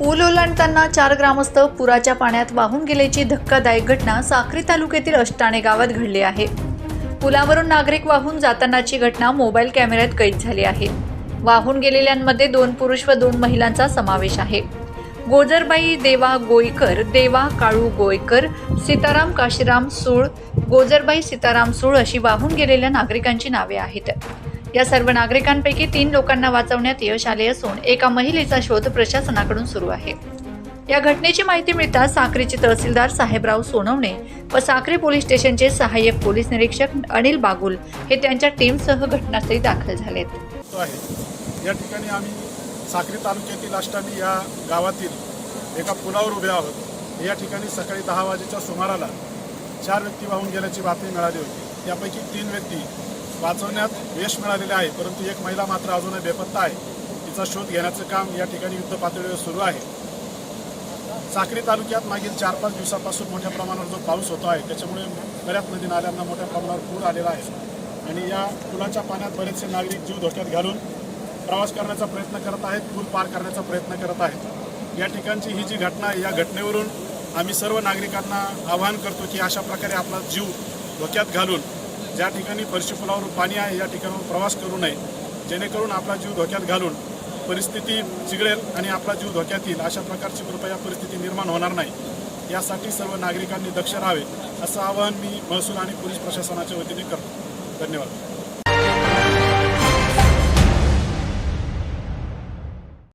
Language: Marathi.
पूल ओलांडताना चार ग्रामस्थ पुराच्या पाण्यात वाहून गेल्याची धक्कादायक घटना साक्री तालुक्यातील अष्टाणे गावात घडली आहे. पुलावरून नागरिक वाहून जातानाची घटना मोबाईल कॅमेऱ्यात कैद झाली आहे. वाहून गेलेल्यांमध्ये दोन पुरुष व दोन महिलांचा समावेश आहे. गोजरबाई देवा गोईकर देवा काळू गोयकर सीताराम काशीराम सूळ गोजरबाई सीताराम सूळ अशी वाहून गेलेल्या नागरिकांची नावे आहेत. या सर्व नागरिकांपैकी तीन लोकांना वाचवण्यात यश आले असून एका महिलेचा शोध प्रशासनाकडून सुरू आहे. या घटनेची माहिती मिळताच साक्रीचे तहसीलदार साहेबराव सोनवणे व साक्री पोलीस स्टेशनचे सहाय्यक पोलीस निरीक्षक अनिल बागुल हे त्यांच्या टीमसह घटनास्थळी दाखल झालेत. या ठिकाणी आम्ही साक्री तालुक्यातील अष्टामी या गावातील एका पुलावर उभे आहोत. या ठिकाणी सकाळी दहा वाजेच्या सुमाराला चार व्यक्ती वाहून गेल्याची बातमी मिळाली होती. त्यापैकी तीन व्यक्ती वाचवण्यात यश मिळालेले आहे परंतु एक महिला मात्र अजूनही बेपत्ता आहे. तिचा शोध घेण्याचं काम या ठिकाणी युद्ध पातळीवर सुरू आहे. साक्री तालुक्यात मागील चार पाच दिवसापासून मोठ्या प्रमाणावर जो पाऊस होतो आहे त्याच्यामुळे बऱ्याच नदी नाल्यांना मोठ्या प्रमाणावर पूर आलेला आहे. आणि या पुलाच्या पाण्यात बरेचसे नागरिक जीव धोक्यात घालून प्रवास करण्याचा प्रयत्न करत आहेत पूल पार करण्याचा प्रयत्न करत आहेत. या ठिकाणची ही जी घटना आहे या घटनेवरून आम्ही सर्व नागरिकांना आवाहन करतो की अशा प्रकारे आपला जीव धोक्यात घालून ज्या ठिकाणी फरशी पुलावर पाणी आहे या ठिकाणावर प्रवास करू नये. जेणेकरून आपला जीव धोक्यात घालून परिस्थिती चिघळेल आणि आपला जीव धोक्यात येईल. अशा प्रकारची कृपया परिस्थिती निर्माण होणार नाही. यासाठी सर्व नागरिकांनी दक्ष राहावे असं आवाहन मी महसूल आणि पोलीस प्रशासनाच्या वतीने करतो. धन्यवाद.